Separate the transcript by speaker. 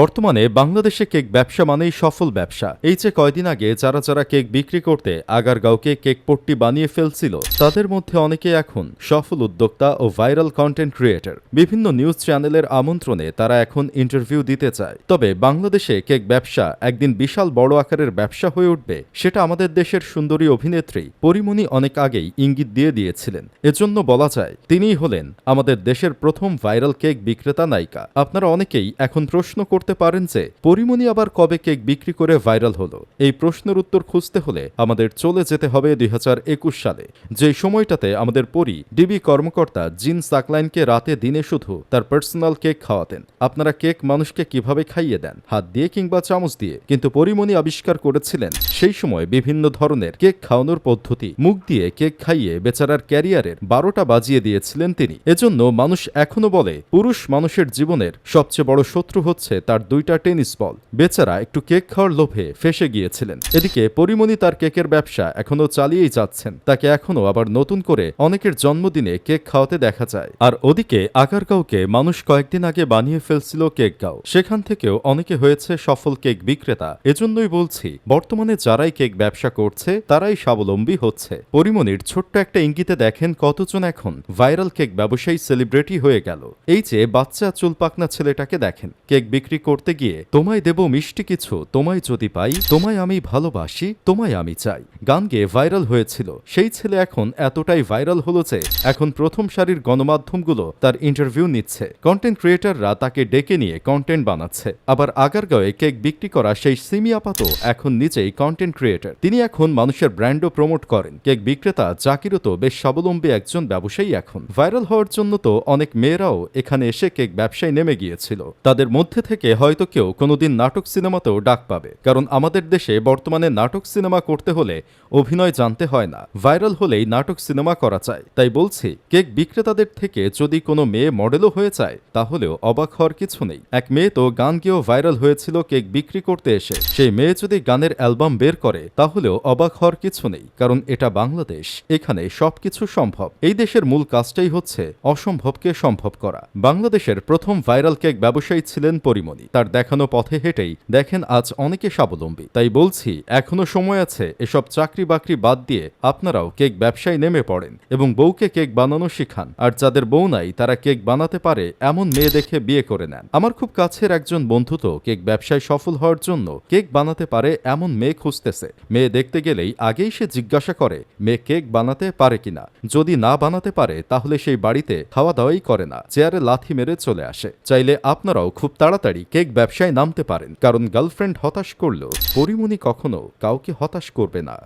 Speaker 1: বর্তমানে বাংলাদেশে কেক ব্যবসা মানেই সফল ব্যবসা। এই যে কয়দিন আগে যারা যারা কেক বিক্রি করতে আগারগাঁওকে কেক পট্টি বানিয়ে ফেলছিল, তাদের মধ্যে অনেকে এখন সফল উদ্যোক্তা ও ভাইরাল কন্টেন্ট ক্রিয়েটর বিভিন্ন নিউজ চ্যানেলের আমন্ত্রণে তারা এখন ইন্টারভিউ দিতে চায়। তবে বাংলাদেশে কেক ব্যবসা একদিন বিশাল বড় আকারের ব্যবসা হয়ে উঠবে, সেটা আমাদের দেশের সুন্দরী অভিনেত্রী পরিমণি অনেক আগেই ইঙ্গিত দিয়ে দিয়েছিলেন। এজন্য বলা যায়, তিনিই হলেন আমাদের দেশের প্রথম ভাইরাল কেক বিক্রেতা নায়িকা। আপনারা অনেকেই এখন প্রশ্ন করতে পারেন যে, পরিমণি আবার কবে কেক বিক্রি করে ভাইরাল হলো? এই প্রশ্নের উত্তর খুঁজতে হলে আমাদের চলে যেতে হবে দুই সালে। যে সময়টাতে আমাদের পরি, ডিবি কর্মকর্তা জিন সাকলাইনকে রাতে দিনে শুধু তার পার্সোনাল কেক খাওয়াতেন। আপনারা কেক মানুষকে কীভাবে খাইয়ে দেন? হাত দিয়ে কিংবা চামচ দিয়ে? কিন্তু পরিমণি আবিষ্কার করেছিলেন সেই সময় বিভিন্ন ধরনের কেক খাওয়ানোর পদ্ধতি। মুখ দিয়ে কেক খাইয়ে বেচারার ক্যারিয়ারের বারোটা বাজিয়ে দিয়েছিলেন তিনি। এজন্য মানুষ এখনও বলে, পুরুষ মানুষের জীবনের সবচেয়ে বড় শত্রু হচ্ছে তার দুইটা টেনিস বল। বেচারা একটু কেক খাওয়ার লোভে ফেসে গিয়েছিলেন। এদিকে পরিমণি তার কেকের ব্যবসা এখনও চালিয়েই যাচ্ছেন। তাকে এখনও আবার নতুন করে অনেকের জন্মদিনে কেক খাওয়াতে দেখা যায়। আর ওদিকে আগারগাঁওকে মানুষ কয়েকদিন আগে বানিয়ে ফেলছিল কেক গাও। সেখান থেকেও অনেকে হয়েছে সফল কেক বিক্রেতা। এজন্যই বলছি, বর্তমানে যারাই কেক ব্যবসা করছে, তারাই স্বাবলম্বী হচ্ছে। পরিমণির ছোট্ট একটা ইঙ্গিতে দেখেন কতজন এখন ভাইরাল কেক ব্যবসায়ী সেলিব্রিটি হয়ে গেল। এই যে বাচ্চা চুলপাকনা ছেলেটাকে দেখেন, কেক বিক্রি করতে গিয়ে, তোমায় দেব মিষ্টি কিছু, তোমায় যদি পাই, তোমায় আমি ভালোবাসি, তোমায় আমি চাই। গান গেয়ে ভাইরাল হয়েছিল। সেই ছেলে এখন এতটাই ভাইরাল হলো যে, এখন প্রথম সারির গণমাধ্যমগুলো তার ইন্টারভিউ নিচ্ছে। কন্টেন্ট ক্রিয়েটাররা তাকে ডেকে নিয়ে কন্টেন্ট বানাচ্ছে। আবার আগারগাঁওয়ে কেক বিক্রি করা সেই সিমি আপাত এখন নিজেই কন্টেন্ট ক্রিয়েটার। তিনি এখন মানুষের ব্র্যান্ডও প্রমোট করেন। কেক বিক্রেতা জাকিরও তো বেশ স্বাবলম্বী একজন ব্যবসায়ী এখন। ভাইরাল হওয়ার জন্য তো অনেক মেয়েরাও এখানে এসে কেক ব্যবসায় নেমে গিয়েছিল। তাদের মধ্যে থেকে হয়তো কেউ কোনোদিন নাটক সিনেমাতেও ডাক পাবে। কারণ আমাদের দেশে বর্তমানে নাটক সিনেমা করতে হলে অভিনয় জানতে হয় না। ভাইরাল হলেই নাটক সিনেমা করা যায় তাই বলছি, কেক বিক্রেতাদের থেকে যদি কোনো মেয়ে মডেলও হয়ে যায় তাহলেও অবাক হওয়ার কিছু নেই। এক মেয়ে তো গান গেয়েও ভাইরাল হয়েছিল কেক বিক্রি করতে এসে। সেই মেয়ে যদি গানের অ্যালবাম বের করে, তাহলেও অবাক হওয়ার কিছু নেই। কারণ এটা বাংলাদেশ। এখানে সবকিছু সম্ভব। এই দেশের মূল কাজটাই হচ্ছে অসম্ভবকে সম্ভব করা। বাংলাদেশের প্রথম ভাইরাল কেক ব্যবসায়ী ছিলেন পরিমণি তার দেখানো পথে হেঁটেই দেখেন আজ অনেকে স্বাবলম্বী। তাই বলছি, এখনও সময় আছে এসব চাকরি বাকরি বাদ দিয়ে আপনারাও কেক ব্যবসায় নেমে পড়েন এবং বউকে কেক বানানো শিখান। আর যাদের বউ নাই, তারা কেক বানাতে পারে এমন মেয়ে দেখে বিয়ে করে নেন। আমার খুব কাছের একজন বন্ধু তো কেক ব্যবসায় সফল হওয়ার জন্য কেক বানাতে পারে এমন মেয়ে খুঁজতেছে। মেয়ে দেখতে গেলেই আগেই সে জিজ্ঞাসা করে, মেয়ে কেক বানাতে পারে কিনা? যদি না বানাতে পারে, তাহলে সেই বাড়িতে খাওয়া দাওয়াই করে না। চেয়ারে লাথি মেরে চলে আসে। চাইলে আপনারাও খুব তাড়াতাড়ি কেক ব্যবসায় নামতে পারেন কারণ গার্লফ্রেন্ড হতাশ করলেও পরিমণি কখনো কাউকে হতাশ করবে না।